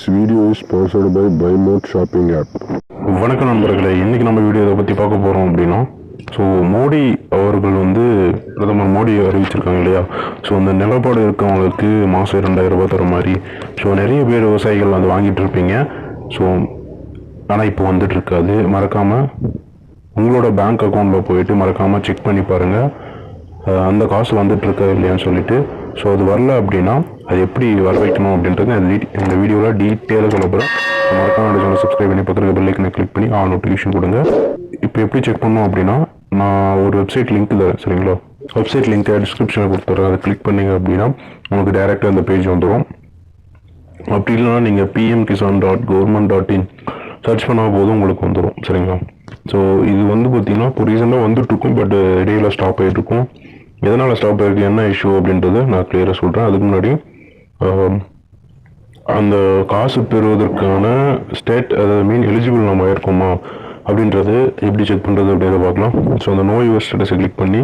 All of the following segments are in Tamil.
This video is sponsored by BuyMode shopping app வணக்கம் நண்பர்களே இன்றைக்கி நம்ம வீடியோ இதை பற்றி பார்க்க போகிறோம் அப்படின்னா ஸோ மோடி அவர்கள் வந்து பிரதமர் மோடி அறிவிச்சிருக்காங்க இல்லையா? ஸோ அந்த நிலப்பாடு இருக்கவங்களுக்கு மாதம் ரெண்டாயிரம் ரூபாய் தர மாதிரி ஸோ நிறைய பேர் விவசாயிகள் வந்து வாங்கிட்டு இருப்பீங்க. ஸோ ஆனால் இப்போ வந்துட்டு இருக்காது. மறக்காமல் உங்களோட பேங்க் அக்கௌண்ட்டில் போயிட்டு மறக்காமல் செக் பண்ணி பாருங்கள் அந்த காசு வந்துட்டு இருக்கா இல்லையான்னு சொல்லிட்டு ஸோ அது வரல அப்படின்னா அது எப்படி வர வைக்கணும் அப்படின்றது இந்த இந்த வீடியோவில் டீட்டெயிலாக சொல்ல போகிறேன் மறக்காம சேனல் சப்ஸ்கிரைப் பண்ணி பக்கத்தில் பெல்லைக்கனை கிளிக் பண்ணி ஆ நோட்டிஃபிகேஷன் கொடுங்க. இப்போ எப்படி செக் பண்ணணும் அப்படின்னா நான் ஒரு வெப்சைட் லிங்க் தரேன் சரிங்களா? வெப்சைட் லிங்க்கை டிஸ்கிரிப்ஷனில் கொடுத்துட்றேன் அதை கிளிக் பண்ணீங்க அப்படின்னா உங்களுக்கு டேரெக்டாக அந்த பேஜ் வந்துடும் அப்படி இல்லைனா நீங்கள் PM Kisan dot government dot in search பண்ணால் போதும் உங்களுக்கு வந்துடும் சரிங்களா? ஸோ இது வந்து பார்த்தீங்கன்னா இப்போ ரீசெண்டாக வந்துட்டுருக்கும் பட் இடையில ஸ்டாப் ஆகிட்டு இருக்கும். எதனால் ஸ்டாப் ஆகிருக்கு என்ன இஷ்யூ அப்படின்றத நான் கிளியராக சொல்கிறேன் அதுக்கு முன்னாடி அந்த காசு பெறுவதற்கான ஸ்டேட் அதாவது மீன் எலிஜிபிள் நம்ம இருக்கோமா அப்படின்றது எப்படி செக் பண்ணுறது அப்படின்றத பார்க்கலாம். ஸோ அந்த நோய் ஸ்டேட்டஸை கிளிக் பண்ணி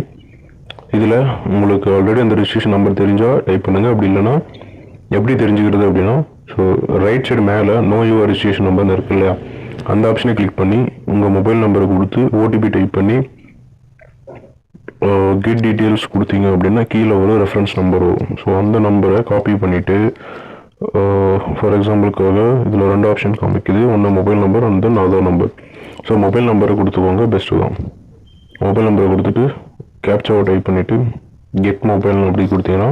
இதில் உங்களுக்கு ஆல்ரெடி அந்த ரிஜிஸ்ட்ரேஷன் நம்பர் தெரிஞ்சால் டைப் பண்ணுங்கள் அப்படி இல்லைன்னா எப்படி தெரிஞ்சுக்கிறது அப்படின்னா ஸோ ரைட் சைடு மேலே நோ யுவர் ரிஜிஸ்ட்ரேஷன் நம்பர்னு இருக்கு இல்லையா? அந்த ஆப்ஷனை கிளிக் பண்ணி உங்கள் மொபைல் நம்பரை கொடுத்து ஓடிபி டைப் பண்ணி கெட் டீட்டெயில்ஸ் கொடுத்தீங்க அப்படின்னா கீழே ஒரு ரெஃபரன்ஸ் நம்பர் வரும். ஸோ அந்த நம்பரை காப்பி பண்ணிவிட்டு ஃபார் எக்ஸாம்பிளுக்காக இதில் ரெண்டு ஆப்ஷன் காமிக்குது. ஒன்று mobile number and then Aadhaar number so mobile நம்பரை கொடுத்துக்கோங்க பெஸ்ட்டு தான். மொபைல் நம்பரை கொடுத்துட்டு கேப்சாவை டைப் பண்ணிவிட்டு கெட் மொபைல் அப்படி கொடுத்தீங்கன்னா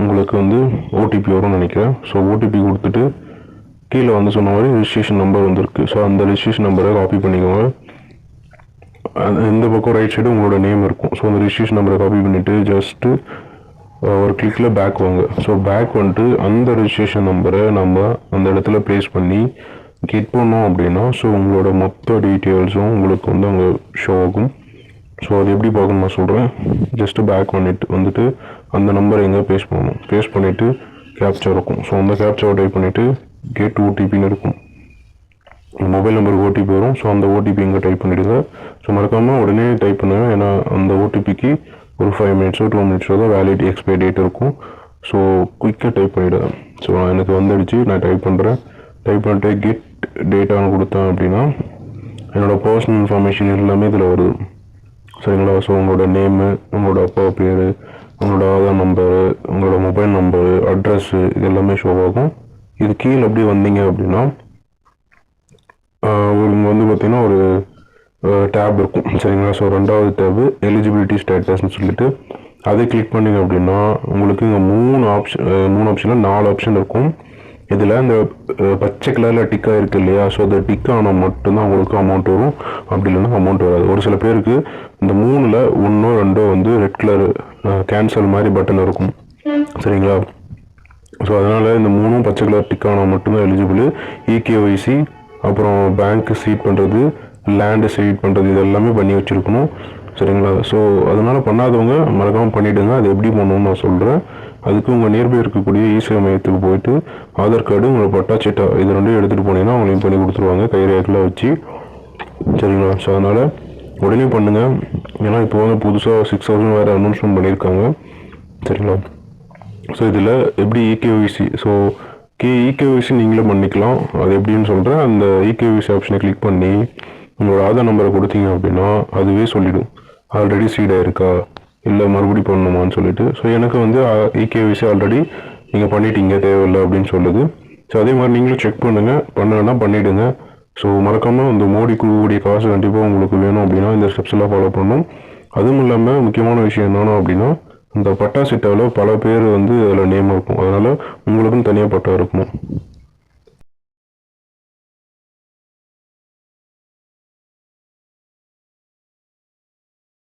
உங்களுக்கு வந்து ஓடிபி வரும்னு நினைக்கிறேன். ஸோ ஓடிபி கொடுத்துட்டு கீழே வந்து சொன்ன மாதிரி ரிஜிஸ்ட்ரேஷன் நம்பர் வந்திருக்கு. ஸோ அந்த ரிஜிஸ்ட்ரேஷன் நம்பரை காப்பி பண்ணிக்கோங்க. இந்த பக்கம் ரைட் சைடு உங்களோட நேம் இருக்கும். ஸோ அந்த ரிஜிஸ்ட்ரேஷன் நம்பரை காப்பி பண்ணிவிட்டு ஜஸ்ட்டு ஒரு கிளிக்கில் பேக் வாங்க. ஸோ பேக் வந்துட்டு அந்த ரிஜிஸ்ட்ரேஷன் நம்பரை நம்ம அந்த இடத்துல ப்ளேஸ் பண்ணி கெட் பண்ணோம் அப்படின்னா ஸோ உங்களோட மொத்த டீட்டெயில்ஸும் உங்களுக்கு வந்து அங்கே ஷோ ஆகும். ஸோ அது எப்படி பார்க்கணும் நான் சொல்கிறேன் ஜஸ்ட்டு பேக் பண்ணிவிட்டு வந்துட்டு அந்த நம்பரை எங்கே பேஸ் பண்ணணும்? பேஸ் பண்ணிவிட்டு கேப்ச்சா இருக்கும். ஸோ அந்த கேப்ச்சாவை டைப் பண்ணிவிட்டு கேட் ஓடிபின்னு இருக்கும். மொபைல் நம்பருக்கு ஓடிபி வரும். ஸோ அந்த ஓடிபி இங்கே டைப் பண்ணிடுங்க. ஸோ மறக்காமல் உடனே டைப் பண்ணுங்கள் ஏன்னா அந்த ஓடிபிக்கு ஒரு ஃபைவ் மினிட்ஸோ டூ மினிட்ஸோ தான் வேலிட் எக்ஸ்பைரி டேட் இருக்கும். ஸோ குயிக்காக டைப் பண்ணிவிடுவேன் ஸோ எனக்கு வந்துடுச்சு. நான் டைப் பண்ணுறேன் டைப் பண்ணிட்டு கெட் டேட்டான்னு கொடுத்தேன் அப்படின்னா என்னோடய பர்சனல் இன்ஃபர்மேஷன் எல்லாமே இதில் வருது. சரிங்களா ஸோ உங்களோட நேமு உங்களோட அப்பா பேர் உங்களோட ஆதார் நம்பரு உங்களோட மொபைல் நம்பரு அட்ரஸ்ஸு இது எல்லாமே ஷோ ஆகும். இது கீழே அப்படியே வந்தீங்க அப்படின்னா உங்களுக்கு வந்து பார்த்தீங்கன்னா ஒரு டேப் இருக்கும். சரிங்களா? ஸோ ரெண்டாவது டேபு எலிஜிபிலிட்டி ஸ்டேட்டஸ்னு சொல்லிட்டு அதை கிளிக் பண்ணிங்க அப்படின்னா உங்களுக்கு இங்கே மூணு ஆப்ஷன் மூணு ஆப்ஷனில் நாலு ஆப்ஷன் இருக்கும். இதில் இந்த பச்சை கலரில் டிக்காக இருக்குது இல்லையா? ஸோ அந்த டிக் ஆனால் மட்டும்தான் உங்களுக்கு அமௌண்ட் வரும். அப்படி இல்லைன்னா அமௌண்ட் வராது. ஒரு சில பேருக்கு இந்த மூணில் ஒன்றோ ரெண்டோ வந்து ரெட் கலர் கேன்சல் மாதிரி பட்டன் இருக்கும். சரிங்களா? ஸோ அதனால் இந்த மூணும் பச்சை கலர் டிக் ஆனால் மட்டும்தான் எலிஜிபிள் இகேஒய்சி அப்புறம் பேங்க்கு சீட் பண்ணுறது லேண்டு சீட் பண்ணுறது இது எல்லாமே பண்ணி வச்சுருக்கணும். சரிங்களா? ஸோ அதனால் பண்ணாதவங்க மறக்காமல் பண்ணிவிடுங்க அது எப்படி பண்ணணும்னு நான் சொல்கிறேன் அதுக்கு உங்கள் நியர்பை இருக்கக்கூடிய இசேவை மையத்துக்கு போயிட்டு ஆதார் கார்டு உங்களை பட்டாச்சிட்டா இது ரெண்டும் எடுத்துகிட்டு போனீங்கன்னா அவங்களையும் பண்ணி கொடுத்துருவாங்க. கைரேக்கில் வச்சு. சரிங்களா? ஸோ அதனால் உடனே பண்ணுங்கள் ஏன்னா இப்போ வந்து புதுசாக சிக்ஸ் தௌசண்ட் வேறு அனௌன்ஸ்மெண்ட் பண்ணியிருக்காங்க. சரிங்களா? ஸோ இதில் எப்படி இகேவிசி ஸோ கே இகேவிசி நீங்களே பண்ணிக்கலாம். அது எப்படின்னு சொல்கிறேன் அந்த இகேவிசி ஆப்ஷனை கிளிக் பண்ணி உங்களோட ஆதார் நம்பரை கொடுத்தீங்க அப்படின்னா அதுவே சொல்லிவிடும் ஆல்ரெடி சீடாக இருக்கா இல்லை மறுபடி பண்ணணுமான்னு சொல்லிட்டு. ஸோ எனக்கு வந்து இகேவிசி ஆல்ரெடி நீங்கள் பண்ணிட்டீங்க தேவையில்லை அப்படின்னு சொல்லுது. ஸோ அதே மாதிரி நீங்களும் செக் பண்ணுங்கள் பண்ணலைன்னா பண்ணிவிடுங்க ஸோ மறக்காமல் இந்த மோடி குழுவுடைய காசு கண்டிப்பாக உங்களுக்கு வேணும் அப்படின்னா இந்த ஸ்டெப்ஸ் எல்லாம் ஃபாலோ பண்ணணும். அதுவும் இல்லாமல் முக்கியமான விஷயம் என்னென்னா அப்படின்னா இந்த பட்டா சிட்டாவில் பல பேர் வந்து அதில் நேம் இருக்கும் அதனால் உங்களுக்கும் தனியாக பட்டா இருக்கும்.